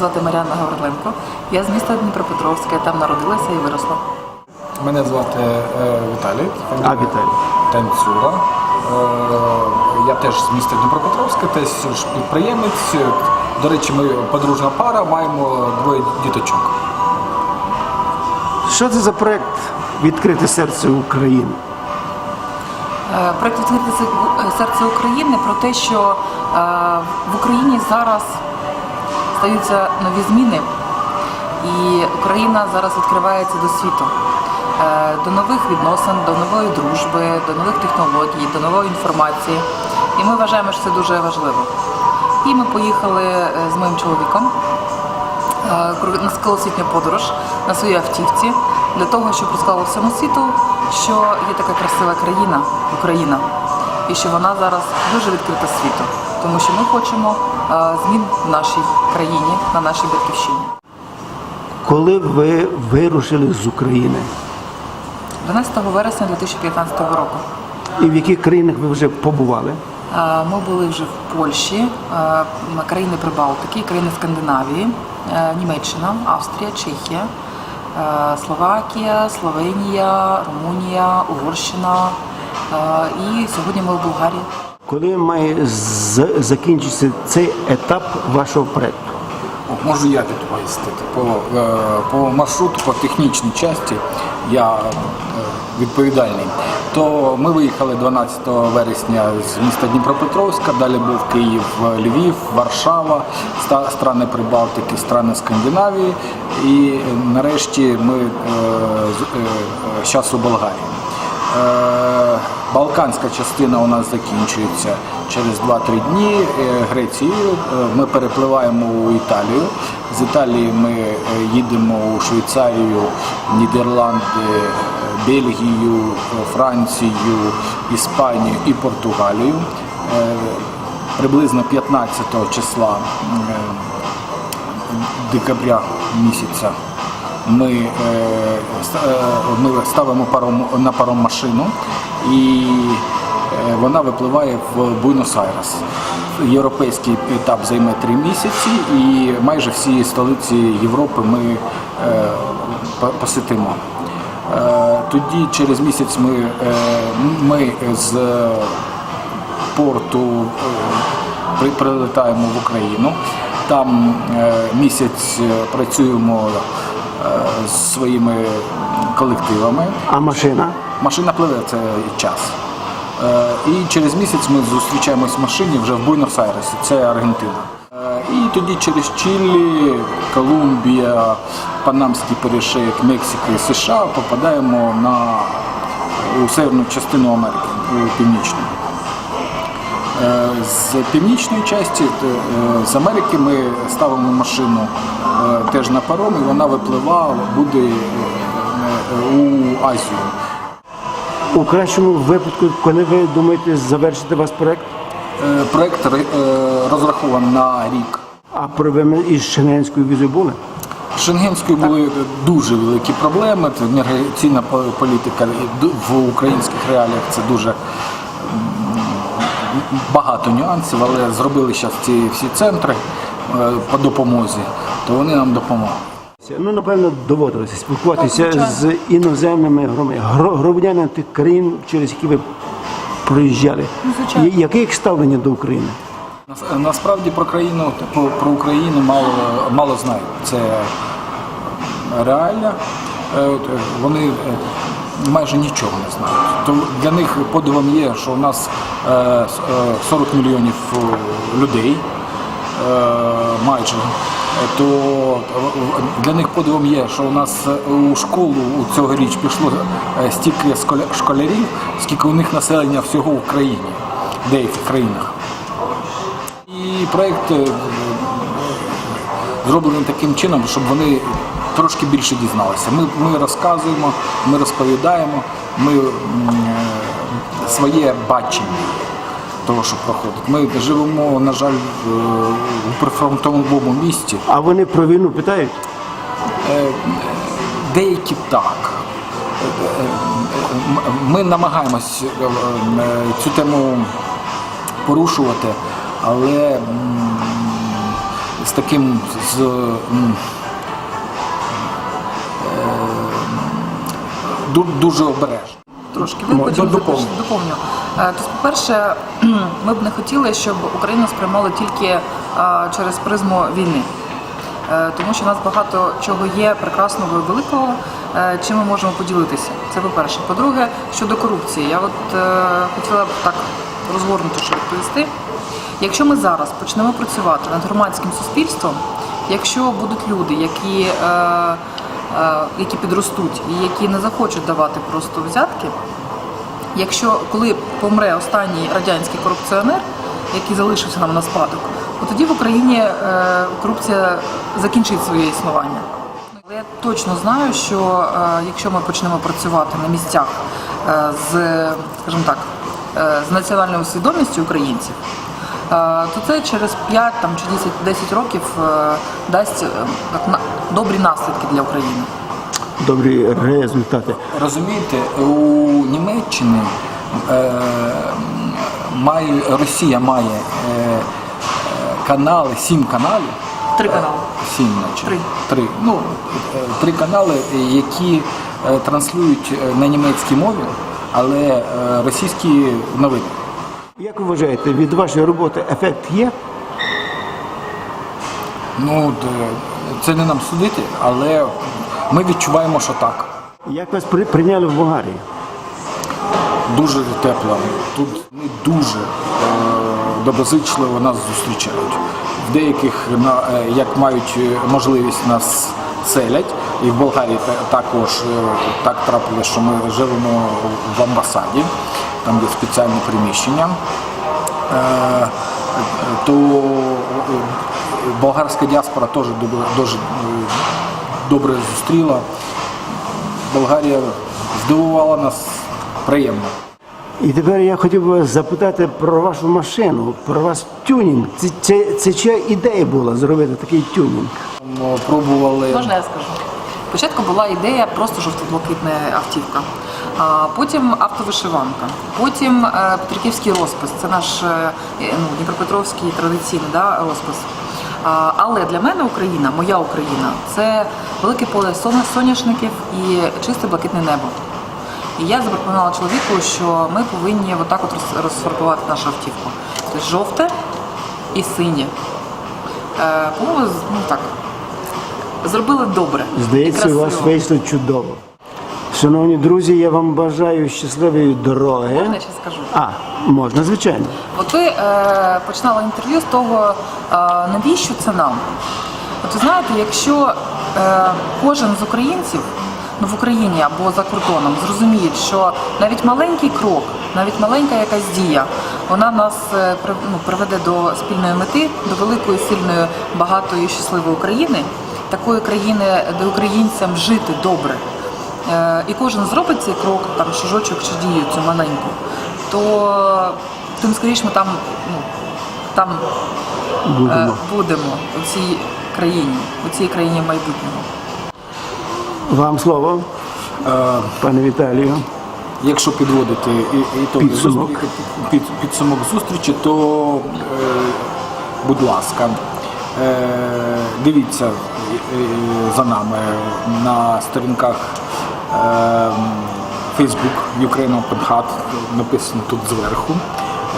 звати Мар'яна Гавриленко. Я з міста Дніпропетровська, я там народилася і виросла. Мене звати е, Віталій. А, Віталій. Танцюра. Е, я теж з міста Дніпропетровська, теж підприємець. До речі, ми подружна пара, маємо двоє діточок. Що це за проект відкрите серце України? Е, Проект «Відкрите серце України про те, що е, в Україні зараз стаються нові зміни, і Україна зараз відкривається до світу, е, до нових відносин, до нової дружби, до нових технологій, до нової інформації. І ми вважаємо, що це дуже важливо. І ми поїхали е, з моїм чоловіком е, на колосвітню подорож на своїй автівці для того, щоб розказати всьому світу, що є така красива країна, Україна, і що вона зараз дуже відкрита світу, тому що ми хочемо е, змін в нашій країні, на нашій батьківщині. Коли ви вирушили з України? 12 вересня 2015 року. І в яких країнах ви вже побували? Е, Ми були вже в Польщі, е, країни Прибалтики, країни Скандинавії, Німеччина, Австрія, Чехія, Словакія, Словенія, Румунія, Угорщина. І сьогодні ми в Болгарії. Коли з- закінчитися цей етап вашого проекту? Можу я пояснити. По, е, по маршруту, по технічній часті я е, відповідальний. То ми виїхали 12 вересня з міста Дніпропетровська, далі був Київ, Львів, Варшава, страни Прибалтики, страни Скандинавії. І е, нарешті ми зараз у Болгарії. Балканська частина у нас закінчується через 2-3 дні. Е, Грецію Е, ми перепливаємо у Італію. З Італії ми е, їдемо у Швейцарію, Нідерланди, Бельгію, Францію, Іспанію і Португалію. Приблизно 15 числа декабря місяця ми, е, е, ми ставимо паром, на паром машину і е, вона випливає в Буенос-Айрес. Європейський етап займе три місяці і майже всі столиці Європи ми посетимо. Тоді через місяць ми, ми з порту прилетаємо в Україну. Там місяць працюємо з своїми колективами. А машина? Машина пливе це час. Е, І через місяць ми зустрічаємось в машині вже в Буенос-Айресі, це Аргентина. Е, І тоді через Чилі, Колумбія, Панамський перешейк, Мексика і США попадаємо на у северну частину Америки, у північну. Е, З північної частини, е, з Америки, ми ставимо машину е, теж на паром, і вона випливає, буде у Азію. У кращому випадку, коли ви думаєте завершити ваш проект? Проект розрахований на рік. А проблеми із Шенгенською візою були? Шенгенською були дуже великі проблеми. Це Міграційна політика в українських реаліях це дуже багато нюансів, але зробили зараз ці всі центри е, по допомозі, то вони нам допомогли. Ну, напевно, доводилося спілкуватися Так, з іноземними громадянами, тих країн, через які ви проїжджали. Ну, звичайно. Яке їх ставлення до України? Насправді про країну про, про Україну мало мало знають. Це реально. Е, е, Вони майже нічого не знають. То для них подивом є, що у нас е, с- е, 40 мільйонів людей майже. То для них подивом є, що у нас у школу у цьогоріч пішло е, стільки школярів, скільки у них населення всього в країні, в деяких країнах. І проєкт е, зроблений таким чином, щоб вони трошки більше дізналися. Ми, ми розказуємо, ми розповідаємо, ми е, своє бачення того, що проходить. Ми живемо, на жаль, в, у прифронтовому місті. А вони про війну питають? Деякі так. Е, е, Ми намагаємось е, е, цю тему порушувати, але з таким з, дуже обережно. Трошки ви до- доповню. Е, Тобто, по-перше, ми б не хотіли, щоб Україну сприймали тільки е, через призму війни. Е, Тому що в нас багато чого є прекрасного і великого, чим ми можемо поділитися. Це по-перше. По-друге, щодо корупції, я от хотіла б так розгорнуто що відповісти. Якщо ми зараз почнемо працювати над громадським суспільством, якщо будуть люди, які, які підростуть і які не захочуть давати просто взятки, якщо коли помре останній радянський корупціонер, який залишився нам на спадок, то тоді в Україні е, корупція закінчить своє існування. Але я точно знаю, що е, якщо ми почнемо працювати на місцях е, з, скажімо так, е, з національною свідомістю українців, е, то це через 5 там, чи 10, 10 років е, дасть е, так, добрі наслідки для України. Добрі результати. Розумієте, у Німеччині е, має, Росія має е, е, канали, сім каналів. Три канали. Сім, наче. Три. Три. Ну, е, три канали, які е, транслюють е, на німецькій мові, але е, російські новини. Як ви вважаєте, від вашої роботи ефект є? Ну, де- це не нам судити, але ми відчуваємо, що так. Як вас при- прийняли в Болгарії? Дуже тепло. Тут вони дуже е, доброзичливо нас зустрічають. В деяких е, як мають е, можливість нас селять, і в Болгарії також так трапилося, що ми живемо в амбасаді, там є спеціальне приміщення. То болгарська діаспора теж дуже, дуже добре зустріла. Болгарія здивувала нас приємно. І тепер я хотів би запитати про вашу машину, про ваш тюнінг. Це, це, це чия ідея була зробити такий тюнінг? Ми Пробували Можна я скажу? Спочатку була ідея просто жовто-блакитна автівка, потім автовишиванка, потім е, Петриківський розпис. Це наш е, ну, Дніпропетровський традиційний да, розпис. Але для мене Україна, моя Україна, це велике поле соняшників і чисте блакитне небо. І я запропонувала чоловіку, що ми повинні отак от роз- розфарбувати нашу автівку. Тобто жовте і синє. Е, по-моєму, ну так. Зробили добре. і Здається, у вас вийшло чудово. Шановні друзі, я вам бажаю щасливої дороги. Можна я ще скажу? А, можна, звичайно. От ви е, починали інтерв'ю з того, е, навіщо це нам? От ви знаєте, якщо е, кожен з українців ну, в Україні або за кордоном зрозуміє, що навіть маленький крок, навіть маленька якась дія, вона нас е, при- ну, приведе до спільної мети, до великої, сильної, багатої, щасливої України, такої країни, де українцям жити добре. Е, і кожен зробить цей крок, там шажочок чи дію цю маленьку, то тим скоріше ми там, ну, там е, Будемо. будемо у цій країні, у цій країні майбутнього. Вам слово, пане Віталію. Якщо підводити і, і то Підсумок. під, підсумок зустрічі, то е, будь ласка, е, дивіться е, за нами на сторінках е, Facebook Ukraine Open Hut, написано тут зверху.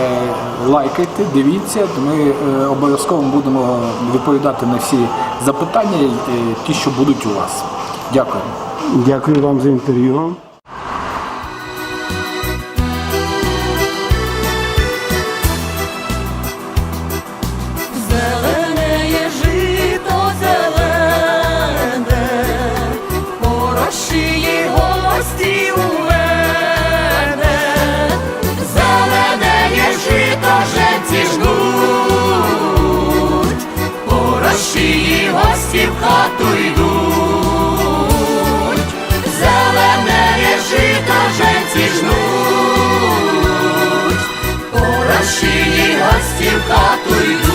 Е, лайкайте, дивіться, ми е, обов'язково будемо відповідати на всі запитання, е, ті, що будуть у вас. Дякую. Дякую вам за інтерв'ю. Гості в хату йдуть, зеленеє жито женці жнуть, хороші гості в хату йдуть.